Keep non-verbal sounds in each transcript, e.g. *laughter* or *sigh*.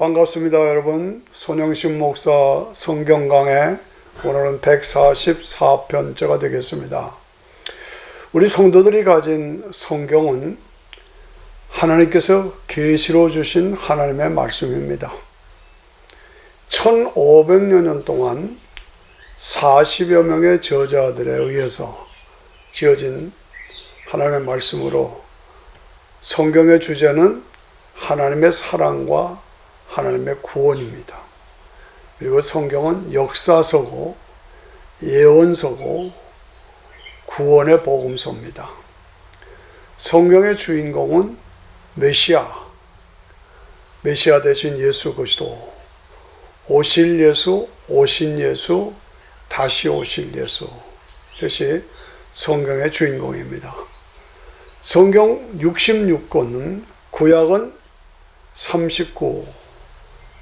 반갑습니다, 여러분. 손영신 목사 성경 강해 오늘은 144편째가 되겠습니다. 우리 성도들이 가진 성경은 하나님께서 계시로 주신 하나님의 말씀입니다. 1500여 년 동안 40여 명의 저자들에 의해서 지어진 하나님의 말씀으로 성경의 주제는 하나님의 사랑과 하나님의 구원입니다. 그리고 성경은 역사서고 예언서고 구원의 복음서입니다. 성경의 주인공은 메시아, 메시아 대신 예수 그리스도, 오실 예수, 오신 예수, 다시 오실 예수. 이것이 성경의 주인공입니다. 성경 66권은 구약은 39,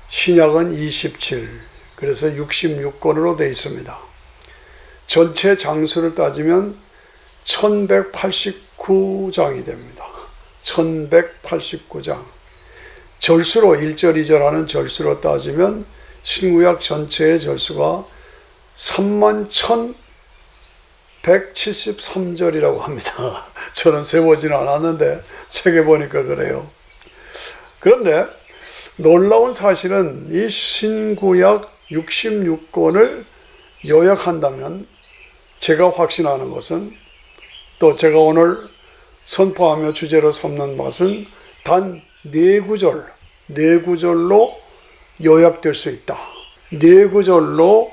신약은 27, 그래서 66권으로 되어 있습니다. 전체 장수를 따지면 1189장이 됩니다. 1189장. 절수로 1절, 2절 하는 절수로 따지면 신구약 전체의 절수가 3만 1173절이라고 합니다. *laughs* 저는 세보지는 않았는데 책에 보니까 그래요. 그런데 놀라운 사실은 이 신구약 66권을 요약한다면 제가 확신하는 것은 또 제가 오늘 선포하며 주제로 삼는 것은 단 네 구절, 네 구절로 요약될 수 있다. 네 구절로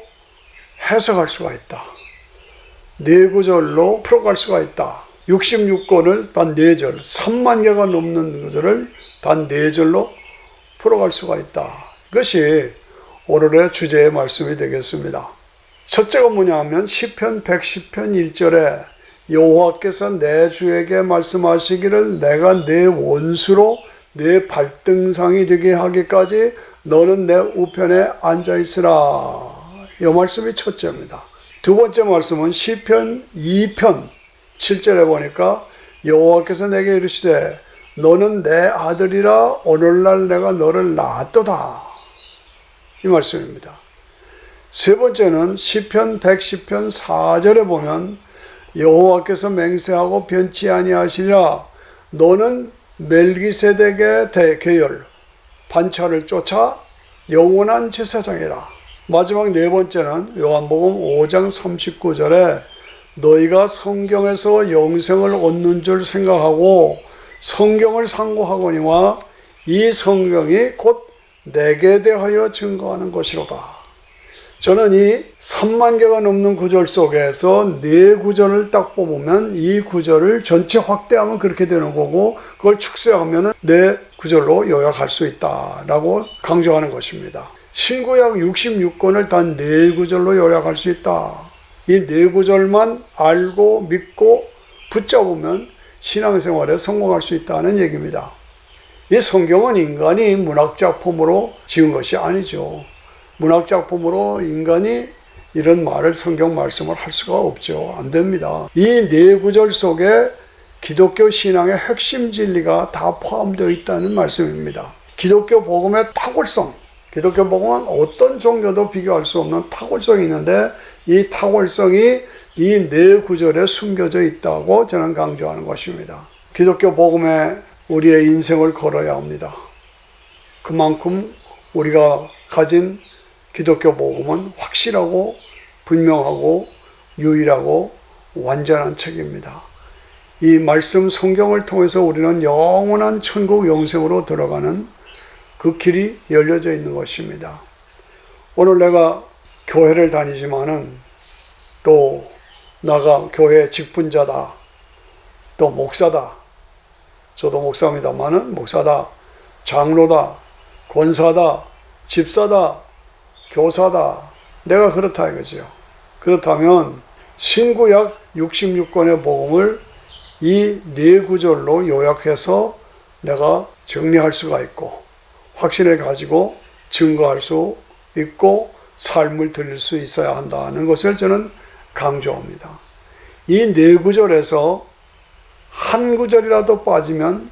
해석할 수가 있다. 네 구절로 풀어갈 수가 있다. 66권을 단 4절, 3만 개가 넘는 구절을 단 4절로 풀어갈 수가 있다. 이것이 오늘의 주제의 말씀이 되겠습니다. 첫째가 뭐냐 하면 시편 110편 1절에 여호와께서 내 주에게 말씀하시기를 내가 내 원수로 내 발등상이 되게 하기까지 너는 내 우편에 앉아 있으라. 이 말씀이 첫째입니다. 두 번째 말씀은 시편 2편 7절에 보니까 여호와께서 내게 이르시되 너는 내 아들이라 오늘날 내가 너를 낳았도다. 이 말씀입니다. 세 번째는 시편 110편 4절에 보면 여호와께서 맹세하고 변치 아니하시리라 너는 멜기세덱의 대계열 반차를 쫓아 영원한 제사장이라. 마지막 네 번째는 요한복음 5장 39절에 너희가 성경에서 영생을 얻는 줄 생각하고 성경을 상고하거니와 이 성경이 곧 내게 대하여 증거하는 것이로다. 저는 이 3만 개가 넘는 구절 속에서 네 구절을 딱 뽑으면 이 구절을 전체 확대하면 그렇게 되는 거고 그걸 축소하면 네 구절로 요약할 수 있다라고 강조하는 것입니다. 신구약 66권을 단 네 구절로 요약할 수 있다. 이 네 구절만 알고 믿고 붙잡으면 신앙생활에 성공할 수 있다는 얘기입니다. 이 성경은 인간이 문학작품으로 지은 것이 아니죠. 문학작품으로 인간이 이런 말을 성경 말씀을 할 수가 없죠. 안 됩니다. 이 네 구절 속에 기독교 신앙의 핵심 진리가 다 포함되어 있다는 말씀입니다. 기독교 복음의 탁월성, 기독교 복음은 어떤 종교도 비교할 수 없는 탁월성이 있는데 이 탁월성이 이 네 구절에 숨겨져 있다고 저는 강조하는 것입니다. 기독교 복음에 우리의 인생을 걸어야 합니다. 그만큼 우리가 가진 기독교 복음은 확실하고 분명하고 유일하고 완전한 책입니다. 이 말씀 성경을 통해서 우리는 영원한 천국 영생으로 들어가는 그 길이 열려져 있는 것입니다. 오늘 내가 교회를 다니지만은 또 나가 교회 직분자다. 또 목사다. 저도 목사입니다만은 목사다. 장로다. 권사다. 집사다. 교사다. 내가 그렇다 이거죠. 그렇다면 신구약 66권의 복음을 이 네 구절로 요약해서 내가 정리할 수가 있고 확신을 가지고 증거할 수 있고 삶을 드릴 수 있어야 한다는 것을 저는 강조합니다. 이 네 구절에서 한 구절이라도 빠지면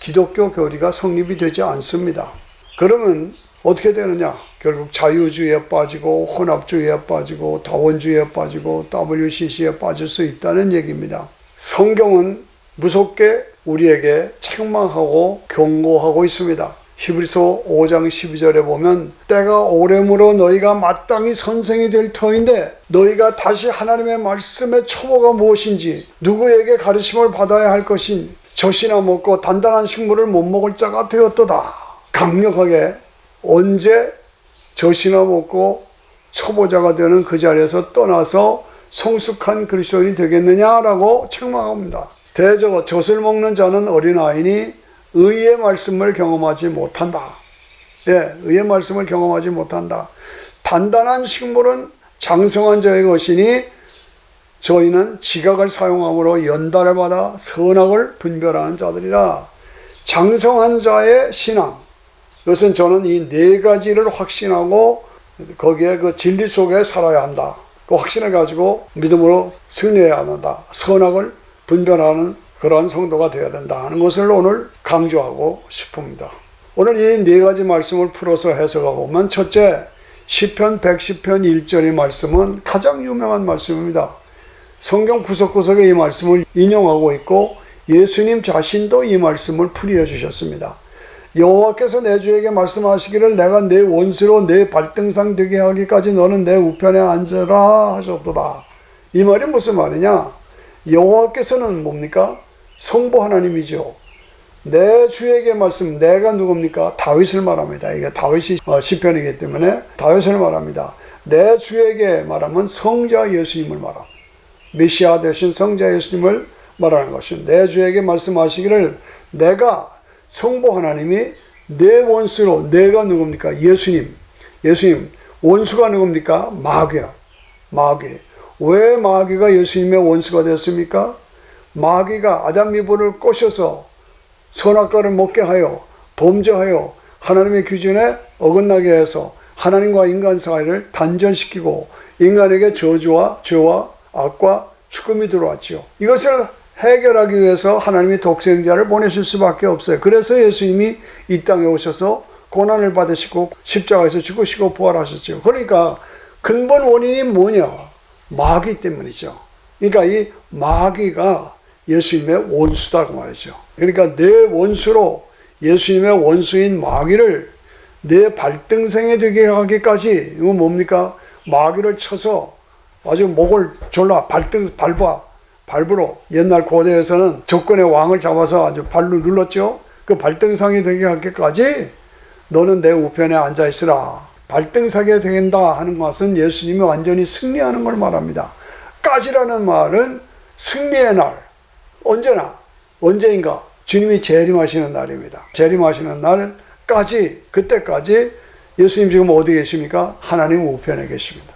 기독교 교리가 성립이 되지 않습니다. 그러면 어떻게 되느냐? 결국 자유주의에 빠지고 혼합주의에 빠지고 다원주의에 빠지고 WCC에 빠질 수 있다는 얘기입니다. 성경은 무섭게 우리에게 책망하고 경고하고 있습니다. 히브리서 5장 12절에 보면 때가 오래므로 너희가 마땅히 선생이 될 터인데 너희가 다시 하나님의 말씀의 초보가 무엇인지 누구에게 가르침을 받아야 할 것인 젖이나 먹고 단단한 식물을 못 먹을 자가 되었도다. 강력하게 언제 젖이나 먹고 초보자가 되는 그 자리에서 떠나서 성숙한 그리스도인이 되겠느냐라고 책망합니다. 대저 젖을 먹는 자는 어린아이니 의의 말씀을 경험하지 못한다. 예, 의의 말씀을 경험하지 못한다. 단단한 식물은 장성한 자의 것이니 저희는 지각을 사용함으로 연달을 받아 선악을 분별하는 자들이라. 장성한 자의 신앙. 이것은 저는 이 네 가지를 확신하고 거기에 그 진리 속에 살아야 한다. 그 확신을 가지고 믿음으로 승리해야 한다. 선악을 분별하는 그러한 성도가 되어야 된다 하는 것을 오늘 강조하고 싶습니다. 오늘 이 네 가지 말씀을 풀어서 해석해 보면 첫째, 시편 110편 1절의 말씀은 가장 유명한 말씀입니다. 성경 구석구석에 이 말씀을 인용하고 있고 예수님 자신도 이 말씀을 풀이해 주셨습니다. 여호와께서 내 주에게 말씀하시기를 내가 내 원수로 내 발등상 되게 하기까지 너는 내 우편에 앉으라 하셨도다. 이 말이 무슨 말이냐? 여호와께서는 뭡니까? 성부 하나님이죠. 내 주에게 말씀, 내가 누굽니까? 다윗을 말합니다. 이게 다윗이 어, 시편이기 때문에 다윗을 말합니다. 내 주에게 말하면 성자 예수님을 말합니다. 메시아 대신 성자 예수님을 말하는 것이 내 주에게 말씀하시기를 내가 성부 하나님이 내 원수로 내가 누굽니까? 예수님. 예수님. 원수가 누굽니까? 마귀야. 마귀. 왜 마귀가 예수님의 원수가 됐습니까? 마귀가 아담 이브를 꼬셔서 선악과를 먹게 하여 범죄하여 하나님의 기준에 어긋나게 해서 하나님과 인간 사이를 단절시키고 인간에게 저주와 죄와 악과 죽음이 들어왔죠. 이것을 해결하기 위해서 하나님이 독생자를 보내실 수밖에 없어요. 그래서 예수님이 이 땅에 오셔서 고난을 받으시고 십자가에서 죽으시고 부활하셨죠. 그러니까 근본 원인이 뭐냐? 마귀 때문이죠. 그러니까 이 마귀가 예수님의 원수다고 말이죠. 그러니까 내 원수로 예수님의 원수인 마귀를 내 발등생에 되게 하기까지 이건 뭡니까? 마귀를 쳐서 아주 목을 졸라 발등 밟아 발부로 옛날 고대에서는 조건의 왕을 잡아서 아주 발로 눌렀죠. 그 발등상이 되게 하기까지 너는 내 우편에 앉아 있으라. 발등상이 된다 하는 것은 예수님이 완전히 승리하는 걸 말합니다. 까지라는 말은 승리의 날. 언제나 언제인가 주님이 재림하시는 날입니다. 재림하시는 날까지 그때까지 예수님 지금 어디 계십니까? 하나님 우편에 계십니다.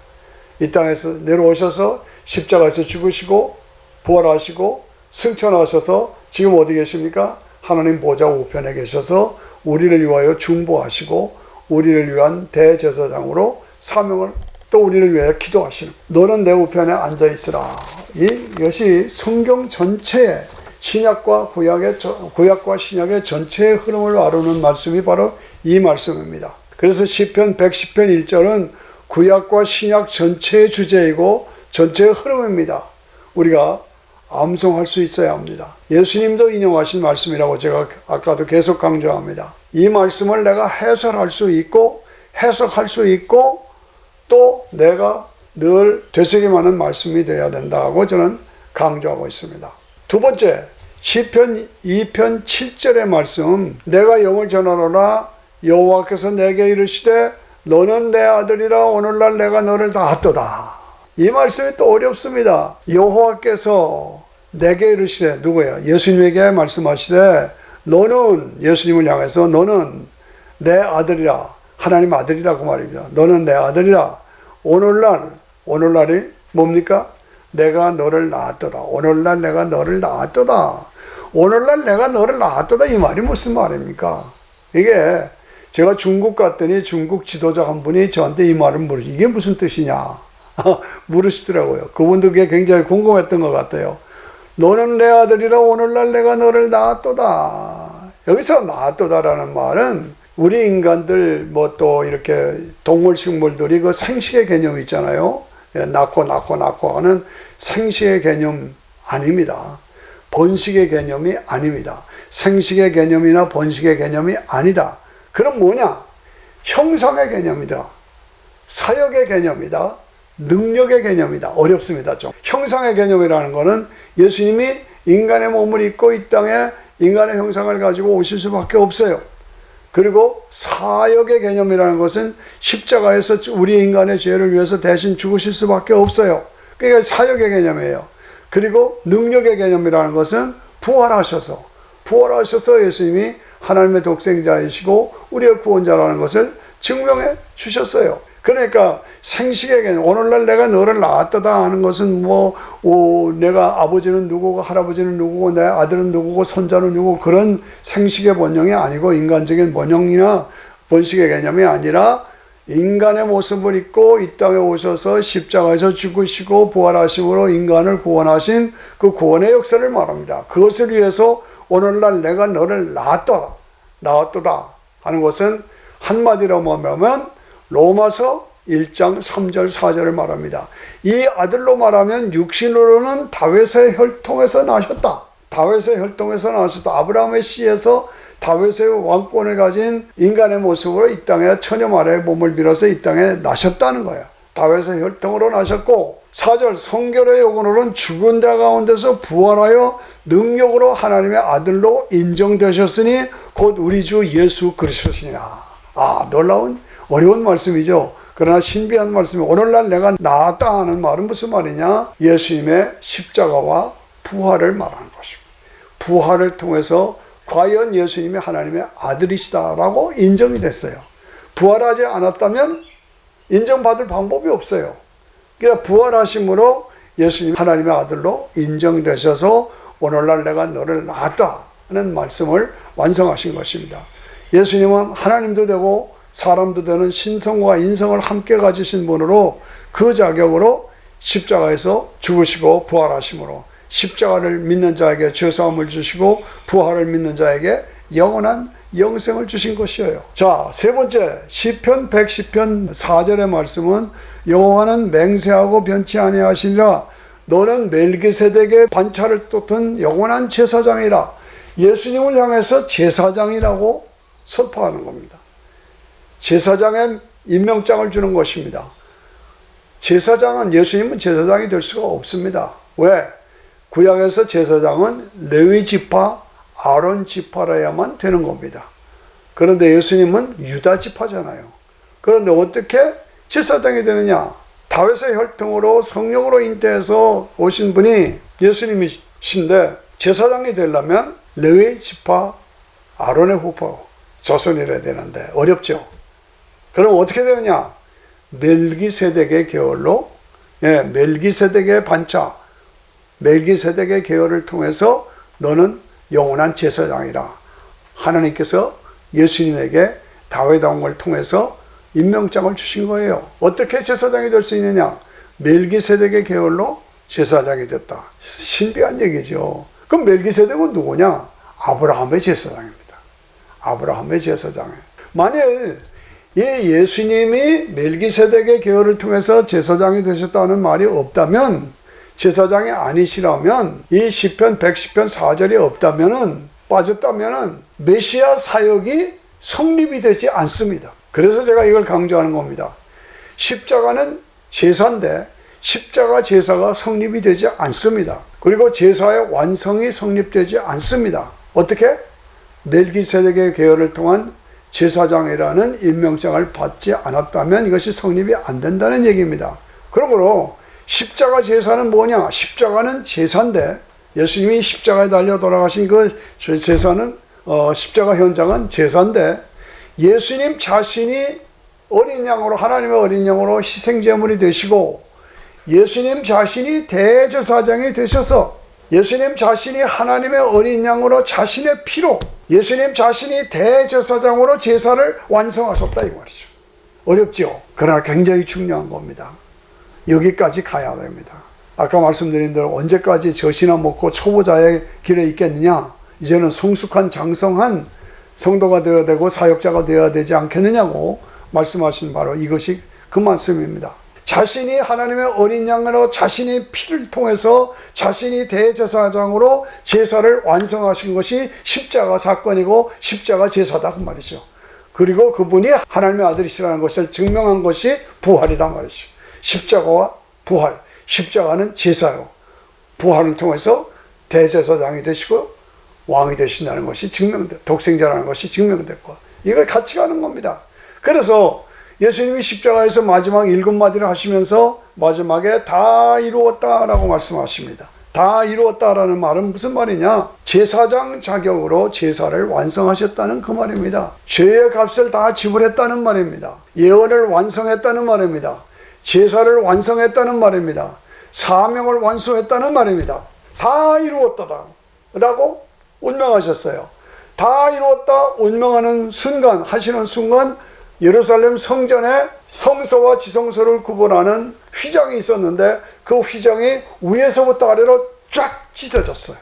이 땅에서 내려오셔서 십자가에서 죽으시고 부활하시고 승천하셔서 지금 어디 계십니까? 하나님 보좌 우편에 계셔서 우리를 위하여 중보하시고 우리를 위한 대제사장으로 사명을 또 우리를 위하여 기도하시는 너는 내 우편에 앉아 있으라. 이것이 성경 전체의 신약과 구약의 구약과 신약의 전체의 흐름을 아르는 말씀이 바로 이 말씀입니다. 그래서 시편 110편 1절은 구약과 신약 전체의 주제이고 전체의 흐름입니다. 우리가 암송할 수 있어야 합니다. 예수님도 인용하신 말씀이라고 제가 아까도 계속 강조합니다. 이 말씀을 내가 해설할 수 있고 해석할 수 있고 또 내가 늘 되새김하는 말씀이 되어야 된다고 저는 강조하고 있습니다. 두 번째, 시편 2편 7절의 말씀 내가 영을 전하노라 여호와께서 내게 이르시되 너는 내 아들이라 오늘날 내가 너를 낳았도다. 이 말씀이 또 어렵습니다. 여호와께서 내게 이르시되 누구야? 예수님에게 말씀하시되 너는 예수님을 향해서 너는 내 아들이라 하나님 아들이라고 말입니다. 너는 내 아들이라 오늘날 오늘날이 뭡니까? 내가 너를 낳았도다. 오늘날 내가 너를 낳았도다. 오늘날 내가 너를 낳았도다. 이 말이 무슨 말입니까? 이게 제가 중국 갔더니 중국 지도자 한 분이 저한테 이 말을 물으 이게 무슨 뜻이냐 *laughs* 물으시더라고요. 그분도 그게 굉장히 궁금했던 것 같아요. 너는 내 아들이라 오늘날 내가 너를 낳았도다. 여기서 낳았도다라는 말은 우리 인간들 뭐 또 이렇게 동물 식물들이 그 생식의 개념이 있잖아요. 예, 낳고 낳고 낳고 하는 생식의 개념 아닙니다. 번식의 개념이 아닙니다. 생식의 개념이나 번식의 개념이 아니다. 그럼 뭐냐? 형상의 개념이다. 사역의 개념이다. 능력의 개념이다. 어렵습니다. 좀. 형상의 개념이라는 것은 예수님이 인간의 몸을 입고 이 땅에 인간의 형상을 가지고 오실 수밖에 없어요. 그리고 사역의 개념이라는 것은 십자가에서 우리 인간의 죄를 위해서 대신 죽으실 수밖에 없어요. 그게 사역의 개념이에요. 그리고 능력의 개념이라는 것은 부활하셔서 부활하셔서 예수님이 하나님의 독생자이시고 우리의 구원자라는 것을 증명해 주셨어요. 그러니까 개념, 오늘날 내가 너를 낳았다 하는 것은 뭐, 오, 내가 아버지는 누구고, 할아버지는 누구고, 내 아들은 누구고, 손자는 누구고, 그런 생식의 번영이 아니고, 인간적인 번영이나 번식의 개념이 아니라, 인간의 모습을 입고 이 땅에 오셔서 십자가에서 죽으시고 부활하심으로 인간을 구원하신 그 구원의 역사를 말합니다. 그것을 위해서 오늘날 내가 너를 낳았다, 낳았도다 하는 것은 한마디로 말하면 로마서 1장 3절 4절을 말합니다. 이 아들로 말하면 육신으로는 다윗의 혈통에서 나셨다. 다윗의 혈통에서 나셨다. 아브라함의 씨에서 다윗의 왕권을 가진 인간의 모습으로 이 땅에 처녀 마리아의 몸을 빌어서 이 땅에 나셨다는 거예요. 다윗의 혈통으로 나셨고 4절 성결의 요건으로는 죽은 자 가운데서 부활하여 능력으로 하나님의 아들로 인정되셨으니 곧 우리 주 예수 그리스도시니라. 아 놀라운 어려운 말씀이죠. 그러나 신비한 말씀이 오늘날 내가 나았다 하는 말은 무슨 말이냐? 예수님의 십자가와 부활을 말하는 것입니다. 부활을 통해서 과연 예수님이 하나님의 아들이시다라고 인정이 됐어요. 부활하지 않았다면 인정받을 방법이 없어요. 그러니까 부활하심으로 예수님 하나님의 아들로 인정되셔서 오늘날 내가 너를 낳았다 하는 말씀을 완성하신 것입니다. 예수님은 하나님도 되고 사람도 되는 신성과 인성을 함께 가지신 분으로 그 자격으로 십자가에서 죽으시고 부활하심으로 십자가를 믿는 자에게 죄사함을 주시고 부활을 믿는 자에게 영원한 영생을 주신 것이에요. 자, 세 번째 시편 110편 4절의 말씀은 여호와는 맹세하고 변치 아니하시니라 너는 멜기세덱의 반차를 쫓은 영원한 제사장이라 예수님을 향해서 제사장이라고 선포하는 겁니다. 제사장의 임명장을 주는 것입니다. 제사장은 예수님은 제사장이 될 수가 없습니다. 왜? 구약에서 제사장은 레위 지파, 아론 지파라야만 되는 겁니다. 그런데 예수님은 유다 지파잖아요. 그런데 어떻게 제사장이 되느냐? 다윗의 혈통으로 성령으로 잉태해서 오신 분이 예수님이신데 제사장이 되려면 레위 지파, 아론의 후파 자손이라 되는데 어렵죠. 그럼 어떻게 되느냐? 멜기세덱의 계열로 예, 멜기세덱의 반차 멜기세덱의 계열을 통해서 너는 영원한 제사장이라 하나님께서 예수님에게 다윗 왕을 통해서 임명장을 주신 거예요. 어떻게 제사장이 될 수 있느냐? 멜기세덱의 계열로 제사장이 됐다. 신비한 얘기죠. 그럼 멜기세덱은 누구냐? 아브라함의 제사장입니다. 아브라함의 제사장에 만일 이 예수님이 멜기세덱의 계열을 통해서 제사장이 되셨다는 말이 없다면 제사장이 아니시라면 이 시편 110편 4절이 없다면은 빠졌다면은 메시아 사역이 성립이 되지 않습니다. 그래서 제가 이걸 강조하는 겁니다. 십자가는 제사인데 십자가 제사가 성립이 되지 않습니다. 그리고 제사의 완성이 성립되지 않습니다. 어떻게? 멜기세덱의 계열을 통한 제사장이라는 임명장을 받지 않았다면 이것이 성립이 안 된다는 얘기입니다. 그러므로 십자가 제사는 뭐냐? 십자가는 제사인데 예수님이 십자가에 달려 돌아가신 그 제사는 어, 십자가 현장은 제사인데 예수님 자신이 어린 양으로 하나님의 어린 양으로 희생 제물이 되시고 예수님 자신이 대제사장이 되셔서 예수님 자신이 하나님의 어린 양으로 자신의 피로 예수님 자신이 대제사장으로 제사를 완성하셨다 이 말이죠. 어렵죠. 그러나 굉장히 중요한 겁니다. 여기까지 가야 됩니다. 아까 말씀드린 대로 언제까지 젖이나 먹고 초보자의 길에 있겠느냐? 이제는 성숙한 장성한 성도가 되어야 되고 사역자가 되어야 되지 않겠느냐고 말씀하신 바로 이것이 그 말씀입니다. 자신이 하나님의 어린 양으로 자신이 피를 통해서 자신이 대제사장으로 제사를 완성하신 것이 십자가 사건이고 십자가 제사다 그 말이죠. 그리고 그분이 하나님의 아들이시라는 것을 증명한 것이 부활이다 말이죠. 십자가와 부활. 십자가는 제사요. 부활을 통해서 대제사장이 되시고 왕이 되신다는 것이 증명돼. 독생자라는 것이 증명됐고. 이걸 같이 가는 겁니다. 그래서 예수님이 십자가에서 마지막 일곱 마디를 하시면서 마지막에 다 이루었다라고 말씀하십니다. 다 이루었다라는 말은 무슨 말이냐? 제사장 자격으로 제사를 완성하셨다는 그 말입니다. 죄의 값을 다 지불했다는 말입니다. 예언을 완성했다는 말입니다. 제사를 완성했다는 말입니다. 사명을 완수했다는 말입니다. 다 이루었다다. 라고 운명하셨어요. 다 이루었다 운명하는 순간, 하시는 순간 예루살렘 성전에 성소와 지성소를 구분하는 휘장이 있었는데 그 휘장이 위에서부터 아래로 쫙 찢어졌어요.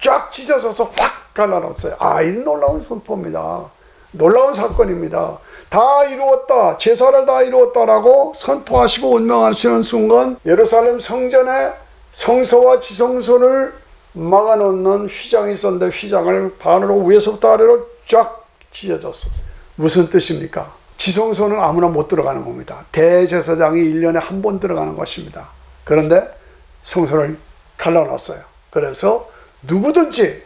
쫙 찢어져서 확 갈라놨어요. 아, 이 놀라운 선포입니다. 놀라운 사건입니다. 다 이루었다. 제사를 다 이루었다라고 선포하시고 운명하시는 순간 예루살렘 성전에 성소와 지성소를 막아놓는 휘장이 있었는데 휘장을 반으로 위에서부터 아래로 쫙 찢어졌어. 무슨 뜻입니까? 지성소는 아무나 못 들어가는 겁니다. 대제사장이 1년에 한 번 들어가는 것입니다. 그런데 성소를 갈라놨어요. 그래서 누구든지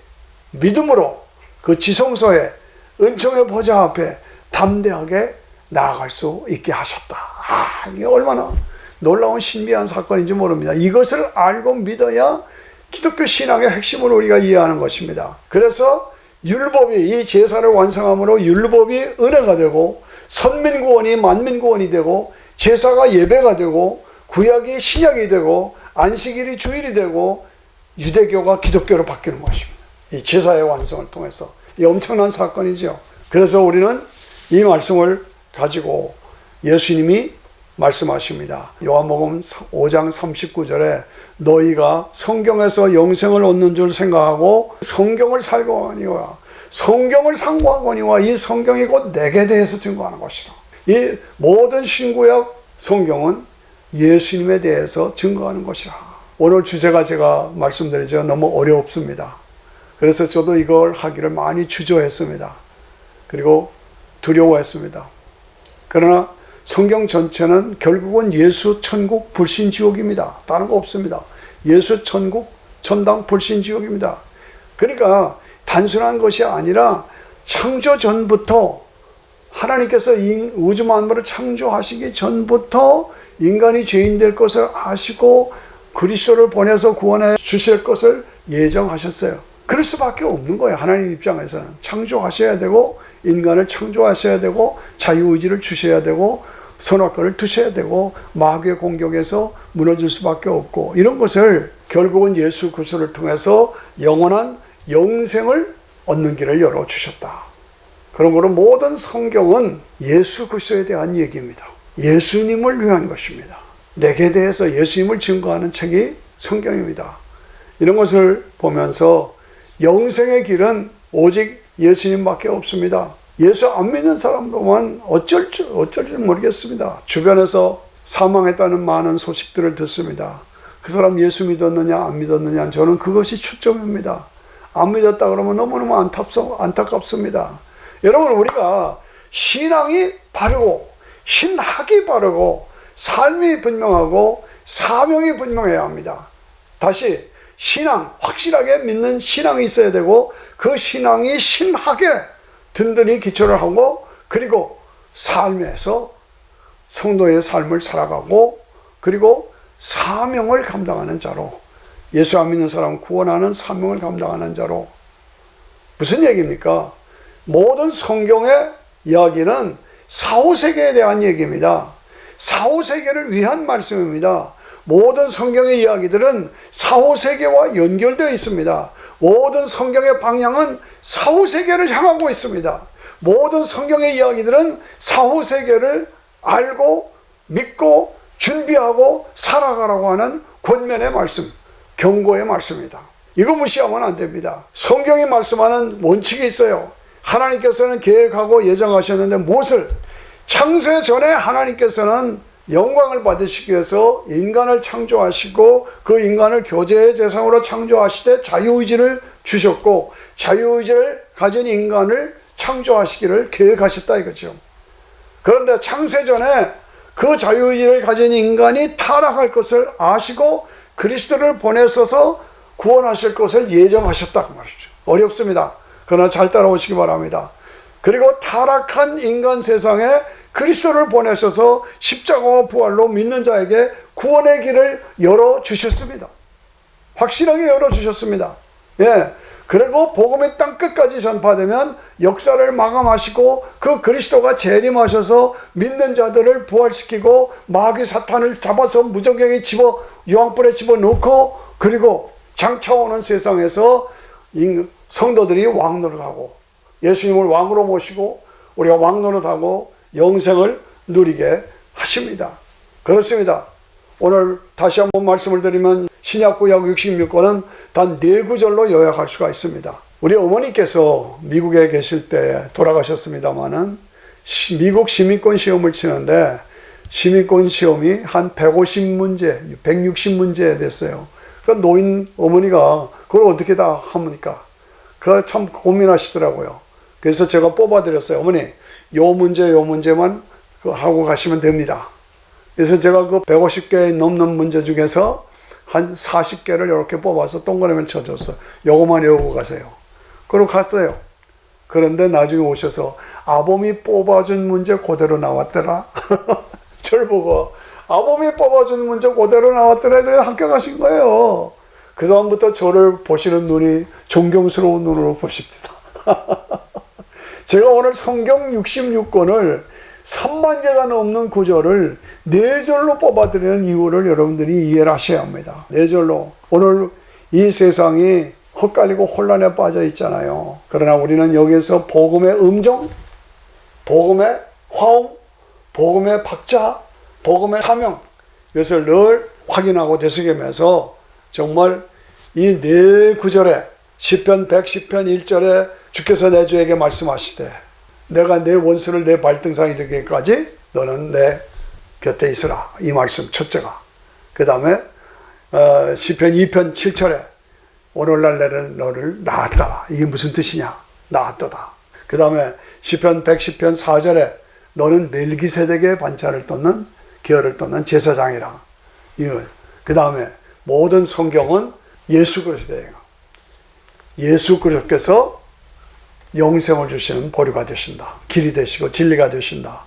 믿음으로 그 지성소에 은총의 보좌 앞에 담대하게 나아갈 수 있게 하셨다. 아, 이게 얼마나 놀라운 신비한 사건인지 모릅니다. 이것을 알고 믿어야 기독교 신앙의 핵심을 우리가 이해하는 것입니다. 그래서 율법이 이 제사를 완성함으로 율법이 은혜가 되고 선민구원이 만민구원이 되고 제사가 예배가 되고 구약이 신약이 되고 안식일이 주일이 되고 유대교가 기독교로 바뀌는 것입니다. 이 제사의 완성을 통해서 이 엄청난 사건이죠. 그래서 우리는 이 말씀을 가지고 예수님이 말씀하십니다. 요한복음 5장 39절에 너희가 성경에서 영생을 얻는 줄 생각하고 성경을 살고 하니와 성경을 상고하거니와 이 성경이 곧 내게 대해서 증거하는 것이라. 이 모든 신구약 성경은 예수님에 대해서 증거하는 것이라. 오늘 주제가 제가 말씀드리죠. 너무 어렵습니다. 그래서 저도 이걸 하기를 많이 주저했습니다. 그리고 두려워했습니다. 그러나 성경 전체는 결국은 예수 천국 불신 지옥입니다. 다른 거 없습니다. 예수 천국 천당 불신 지옥입니다. 그러니까 단순한 것이 아니라 창조 전부터 하나님께서 우주 만물을 창조하시기 전부터 인간이 죄인 될 것을 아시고 그리스도를 보내서 구원해 주실 것을 예정하셨어요. 그럴 수밖에 없는 거예요. 하나님 입장에서는 창조하셔야 되고 인간을 창조하셔야 되고 자유의지를 주셔야 되고 선악과를 두셔야 되고 마귀의 공격에서 무너질 수밖에 없고 이런 것을 결국은 예수 그리스도를 통해서 영원한 영생을 얻는 길을 열어 주셨다. 그런 거로 모든 성경은 예수 그리스도에 대한 얘기입니다. 예수님을 위한 것입니다. 내게 대해서 예수님을 증거하는 책이 성경입니다. 이런 것을 보면서 영생의 길은 오직 예수님밖에 없습니다. 예수 안 믿는 사람도만 어쩔 줄, 어쩔 줄 모르겠습니다. 주변에서 사망했다는 많은 소식들을 듣습니다. 그 사람 예수 믿었느냐, 안 믿었느냐, 저는 그것이 초점입니다. 안 믿었다 그러면 너무너무 안타깝, 안타깝습니다. 여러분, 우리가 신앙이 바르고, 신학이 바르고, 삶이 분명하고, 사명이 분명해야 합니다. 다시, 신앙, 확실하게 믿는 신앙이 있어야 되고, 그 신앙이 신학에 든든히 기초를 하고, 그리고 삶에서 성도의 삶을 살아가고, 그리고 사명을 감당하는 자로, 예수 안 믿는 사람 구원하는 사명을 감당하는 자로, 무슨 얘기입니까? 모든 성경의 이야기는 사후세계에 대한 얘기입니다. 사후세계를 위한 말씀입니다. 모든 성경의 이야기들은 사후세계와 연결되어 있습니다. 모든 성경의 방향은 사후세계를 향하고 있습니다. 모든 성경의 이야기들은 사후세계를 알고 믿고 준비하고 살아가라고 하는 권면의 말씀, 경고의 말씀입니다. 이거 무시하면 안 됩니다. 성경이 말씀하는 원칙이 있어요. 하나님께서는 계획하고 예정하셨는데 무엇을 창세 전에 하나님께서는 영광을 받으시기 위해서 인간을 창조하시고 그 인간을 교제의 대상으로 창조하시되 자유의지를 주셨고 자유의지를 가진 인간을 창조하시기를 계획하셨다 이거죠. 그런데 창세 전에 그 자유의지를 가진 인간이 타락할 것을 아시고 그리스도를 보내셔서 구원하실 것을 예정하셨다 그 말이죠. 어렵습니다. 그러나 잘 따라오시기 바랍니다. 그리고 타락한 인간 세상에 그리스도를 보내셔서 십자가와 부활로 믿는 자에게 구원의 길을 열어 주셨습니다. 확실하게 열어 주셨습니다. 예. 그리고 복음의 땅 끝까지 전파되면 역사를 마감하시고 그 그리스도가 재림하셔서 믿는 자들을 부활시키고 마귀 사탄을 잡아서 무적에게 집어 유황불에 집어 넣고 그리고 장차 오는 세상에서 성도들이 왕노릇하고 예수님을 왕으로 모시고 우리가 왕노릇하고 영생을 누리게 하십니다. 그렇습니다. 오늘 다시 한번 말씀을 드리면 신약구약 66권은 단 네 구절로 요약할 수가 있습니다. 우리 어머니께서 미국에 계실 때 돌아가셨습니다마는 미국 시민권 시험을 치는데 시민권 시험이 한 150문제, 160문제 됐어요. 그 노인 어머니가 그걸 어떻게 다 합니까? 그참 고민하시더라고요. 그래서 제가 뽑아드렸어요. 어머니, 요 문제, 요 문제만 그 하고 가시면 됩니다. 그래서 제가 그 150개 넘는 문제 중에서 한 40개를 이렇게 뽑아서 동그라미 쳐줬어. 요거만 외우고 가세요. 그러고 갔어요. 그런데 나중에 오셔서 아범이 뽑아준 문제 그대로 나왔더라. *laughs* 절 보고 아범이 뽑아준 문제 그대로 나왔더라. 그래 합격하신 거예요. 그 다음부터 저를 보시는 눈이 존경스러운 눈으로 보십니다. *laughs* 제가 오늘 성경 66권을 3만 개가 넘는 구절을 네 절로 뽑아드리는 이유를 여러분들이 이해를 하셔야 합니다. 네 절로. 오늘 이 세상이 헛갈리고 혼란에 빠져 있잖아요. 그러나 우리는 여기서 복음의 음정, 복음의 화음, 복음의 박자, 복음의 사명, 이것을 늘 확인하고 되새기면서 정말 이 네 구절에 10편 110편 1절에 주께서 내 주에게 말씀하시되 내가 내 원수를 내 발등상에 이르기까지 너는 내 곁에 있으라. 이 말씀 첫째가. 그 다음에 어, 시편 2편 7절에 오늘날 내는 너를 낳았다. 이게 무슨 뜻이냐? 낳았도다. 그 다음에 시편 110편 4절에 너는 멜기세덱의 반차를 떴는 기어를 떴는 제사장이라. 이걸. 그 다음에 모든 성경은 예수 그리스도예요. 예수 그리스도께서 영생을 주시는 보류가 되신다. 길이 되시고 진리가 되신다.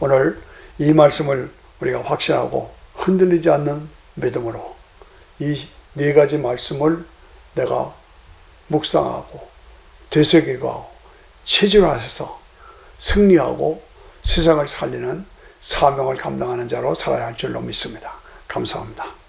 오늘 이 말씀을 우리가 확신하고 흔들리지 않는 믿음으로 이 네 가지 말씀을 내가 묵상하고 되새기고 체질화해서 승리하고 세상을 살리는 사명을 감당하는 자로 살아야 할 줄로 믿습니다. 감사합니다.